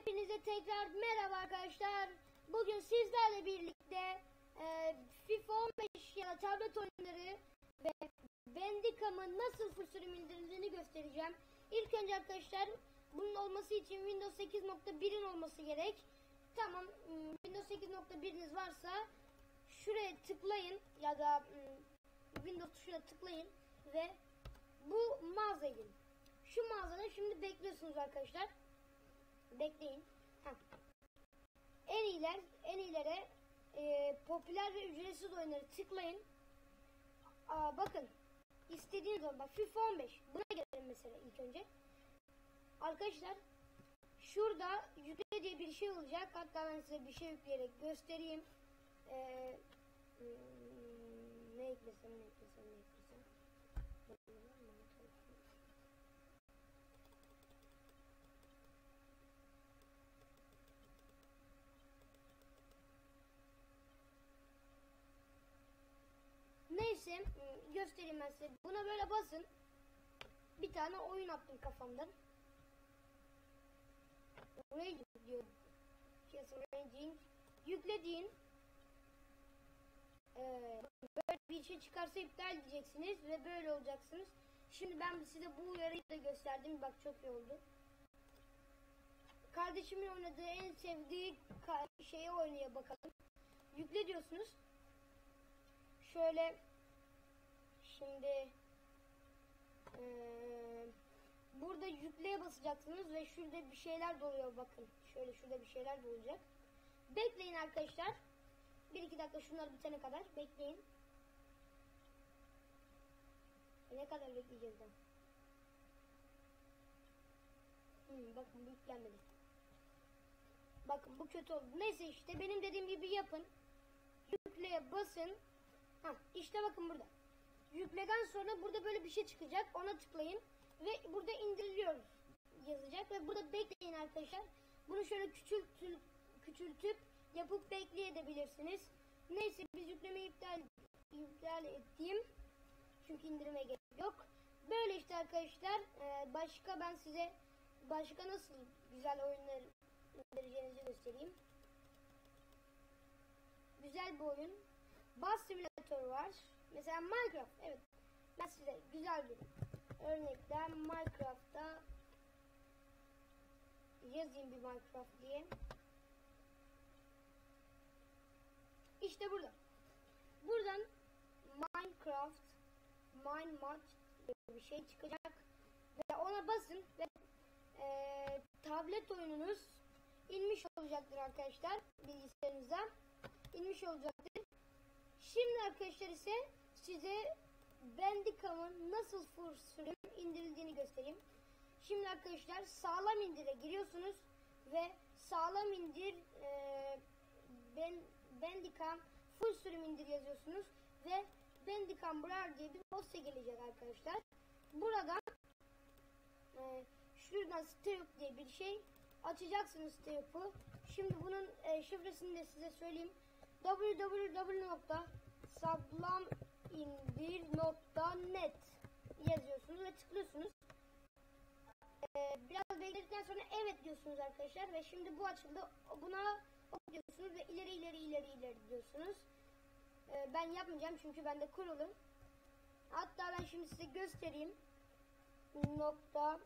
Hepinize tekrar merhaba arkadaşlar. Bugün sizlerle birlikte e, FIFA 15 ya da tablet oyunları ve Bandicam'ın nasıl full sürüm indirildiğini göstereceğim. İlk önce arkadaşlar bunun olması için Windows 8.1'in olması gerek. Tamam hmm, Windows 8.1'iniz varsa şuraya tıklayın ya da hmm, Windows tuşuna tıklayın ve bu mağazaya girin. Şu mağazada şimdi bekliyorsunuz arkadaşlar. Bekleyin. Heh. En iyiler, en iyilere e, popüler ve ücretsiz oyunları tıklayın. Aa, bakın istediğiniz zaman bak FIFA 15 buna gelelim mesela ilk önce. Arkadaşlar şurada yükle diye bir şey olacak. Hatta ben size bir şey yükleyerek göstereyim. Ee, ne eklesem ne eklesem ne eklesem. Iı, göstereyim size. Buna böyle basın. Bir tane oyun attım kafamdan. Ranging diyor. Yes, Ranging. Yüklediğin ee, böyle bir şey çıkarsa iptal edeceksiniz ve böyle olacaksınız. Şimdi ben size bu uyarıyı da gösterdim. Bak çok iyi oldu. Kardeşimin oynadığı en sevdiği şeyi oynaya bakalım. Yükle diyorsunuz. Şöyle şimdi ee, burada yükleye basacaksınız ve şurada bir şeyler doluyor bakın. Şöyle şurada bir şeyler dolacak. Bekleyin arkadaşlar. Bir iki dakika şunlar bitene kadar bekleyin. Ne kadar bekleyeceğiz daha? Hmm, bakın bu yüklenmedi. Bakın bu kötü oldu. Neyse işte benim dediğim gibi yapın. Yükleye basın. Ha işte bakın burada. Yükleden sonra burada böyle bir şey çıkacak. Ona tıklayın ve burada indiriliyoruz yazacak ve burada bekleyin arkadaşlar. Bunu şöyle küçültüp küçültüp yapıp bekleyebilirsiniz. Neyse biz yüklemeyi iptal iptal ettim. Çünkü indirime gerek yok. Böyle işte arkadaşlar. Ee, başka ben size başka nasıl güzel oyunlar indireceğinizi göstereyim. Güzel bir oyun. Bus Simulator var. Mesela Minecraft. Evet. Ben size güzel bir örnekten Minecraft'ta yazayım bir Minecraft diye. İşte burada. Buradan Minecraft Minecraft diye bir şey çıkacak ve ona basın ve e, tablet oyununuz inmiş olacaktır arkadaşlar bilgisayarınıza inmiş olacaktır. Şimdi arkadaşlar ise size Bandicam'ın nasıl full sürüm indirildiğini göstereyim. Şimdi arkadaşlar sağlam indire giriyorsunuz ve sağlam indir e, ben, Bandicam full sürüm indir yazıyorsunuz ve Bandicam Brar diye bir dosya gelecek arkadaşlar. Buradan e, şuradan Steop diye bir şey açacaksınız Steop'u. Şimdi bunun e, şifresini de size söyleyeyim. www.sallamindir.net yazıyorsunuz ve tıklıyorsunuz. Ee, biraz bekledikten sonra evet diyorsunuz arkadaşlar ve şimdi bu açıldı. Buna diyorsunuz ve ileri ileri ileri ileri diyorsunuz. Ee, ben yapmayacağım çünkü bende kurulu. Hatta ben şimdi size göstereyim. Nokta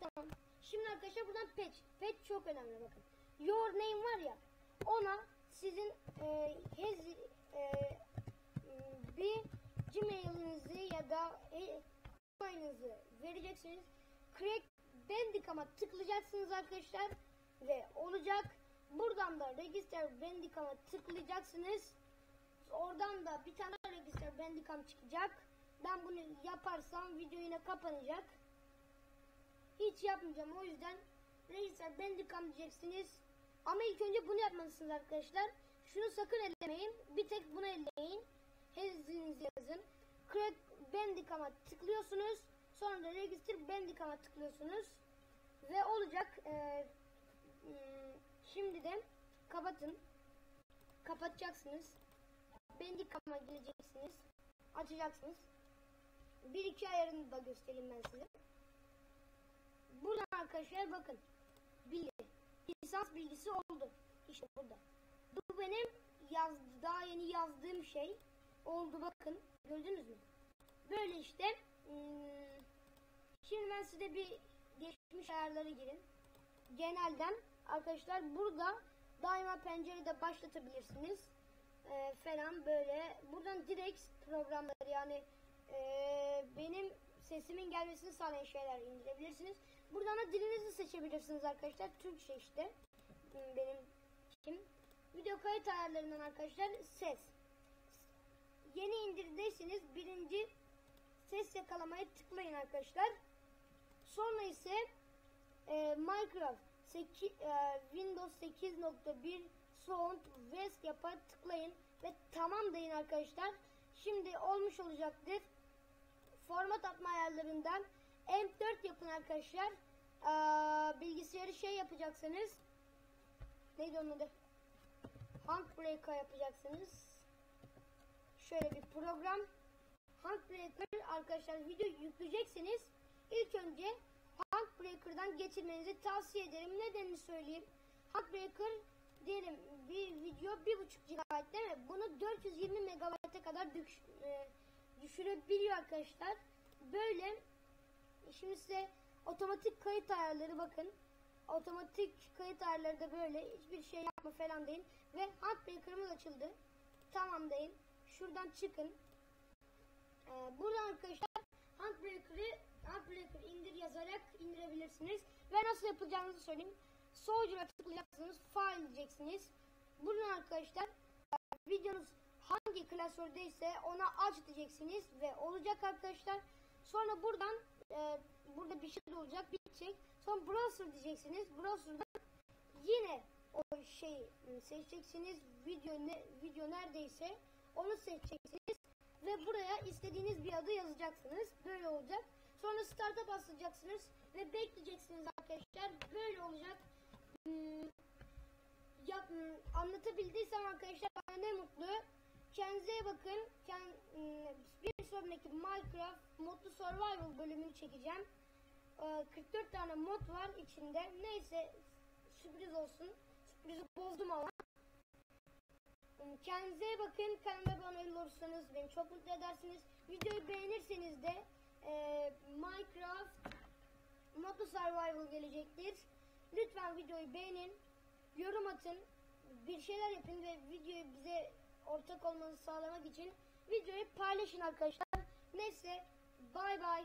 Tamam. Şimdi buradan patch. Patch çok önemli bakın. Your name var ya ona sizin e, hez, e, bir Gmail'inizi ya da e-mailinizi vereceksiniz. Crack Bandicam'a tıklayacaksınız arkadaşlar ve olacak. Buradan da Register Bandicam'a tıklayacaksınız. Oradan da bir tane Register Bandicam çıkacak. Ben bunu yaparsam video yine kapanacak. Hiç yapmayacağım o yüzden Register Bandicam diyeceksiniz. Ama ilk önce bunu yapmalısınız arkadaşlar. Şunu sakın ellemeyin. Bir tek bunu elleyin. Hezinizi yazın. Crack Bandicam'a tıklıyorsunuz. Sonra da Register Bandicam'a tıklıyorsunuz. Ve olacak. Ee, şimdi de kapatın. Kapatacaksınız. Bandicam'a gireceksiniz. Açacaksınız. bir iki ayarını da göstereyim ben size. Arkadaşlar bakın. Bilgi. Lisans bilgisi oldu. İşte burada. Bu benim yaz, daha yeni yazdığım şey. Oldu bakın. Gördünüz mü? Böyle işte. Hmm, Şimdi ben size bir geçmiş ayarları girin. Genelden arkadaşlar burada daima pencerede başlatabilirsiniz. Ee, falan böyle. Buradan direkt programları yani ee, benim sesimin gelmesini sağlayan şeyler indirebilirsiniz. Buradan da dilinizi seçebilirsiniz arkadaşlar. Türkçe işte. Hmm, Benim kim? Video kayıt ayarlarından arkadaşlar ses. Yeni indirdiyseniz birinci ses yakalamaya tıklayın arkadaşlar. Sonra ise e, Minecraft 8, e, Windows 8.1 Sound West yapar tıklayın ve tamam deyin arkadaşlar. Şimdi olmuş olacaktır. Format atma ayarlarından M4 yapın arkadaşlar. Aa, bilgisayarı şey yapacaksınız. Neydi onun adı? Handbreaker yapacaksınız. Şöyle bir program. Handbreaker arkadaşlar video yükleyeceksiniz. İlk önce Handbreaker'dan geçirmenizi tavsiye ederim. Nedenini söyleyeyim. Handbreaker diyelim bir video 1.5 GB değil mi? Bunu 420 MB'e kadar düş, e, düşürebiliyor arkadaşlar. Böyle şimdi size otomatik kayıt ayarları bakın. Otomatik kayıt ayarları da böyle. Hiçbir şey yapma falan deyin. Ve Handbreaker'ımız açıldı. Tamam deyin. Şuradan çıkın. Ee, buradan arkadaşlar Handbreaker'ı Handbreaker indir yazarak indirebilirsiniz. Ve nasıl yapacağınızı söyleyeyim. Soldier'a tıklayacaksınız. File diyeceksiniz. Buradan arkadaşlar e, videonuz hangi klasördeyse ona aç diyeceksiniz ve olacak arkadaşlar. Sonra buradan e, burada bir şey olacak bitecek. Sonra browser diyeceksiniz. Browser'dan yine o şeyi seçeceksiniz. Video ne video neredeyse onu seçeceksiniz ve buraya istediğiniz bir adı yazacaksınız. Böyle olacak. Sonra start'a basacaksınız ve bekleyeceksiniz arkadaşlar. Böyle olacak. Hmm, ya, hmm, anlatabildiysem arkadaşlar bana ne mutlu. Kendinize bakın. Hmm, bir sonraki Minecraft modlu survival bölümünü çekeceğim. Ee, 44 tane mod var içinde. Neyse sürpriz olsun. Sürprizi bozdum ama. Hmm, Kendinize bakın. Kanalıma abone olursanız beni çok mutlu edersiniz. Videoyu beğenirseniz de e, Minecraft Modlu Survival gelecektir. Lütfen videoyu beğenin, yorum atın, bir şeyler yapın ve videoyu bize ortak olmanızı sağlamak için videoyu paylaşın arkadaşlar. Neyse, bay bay.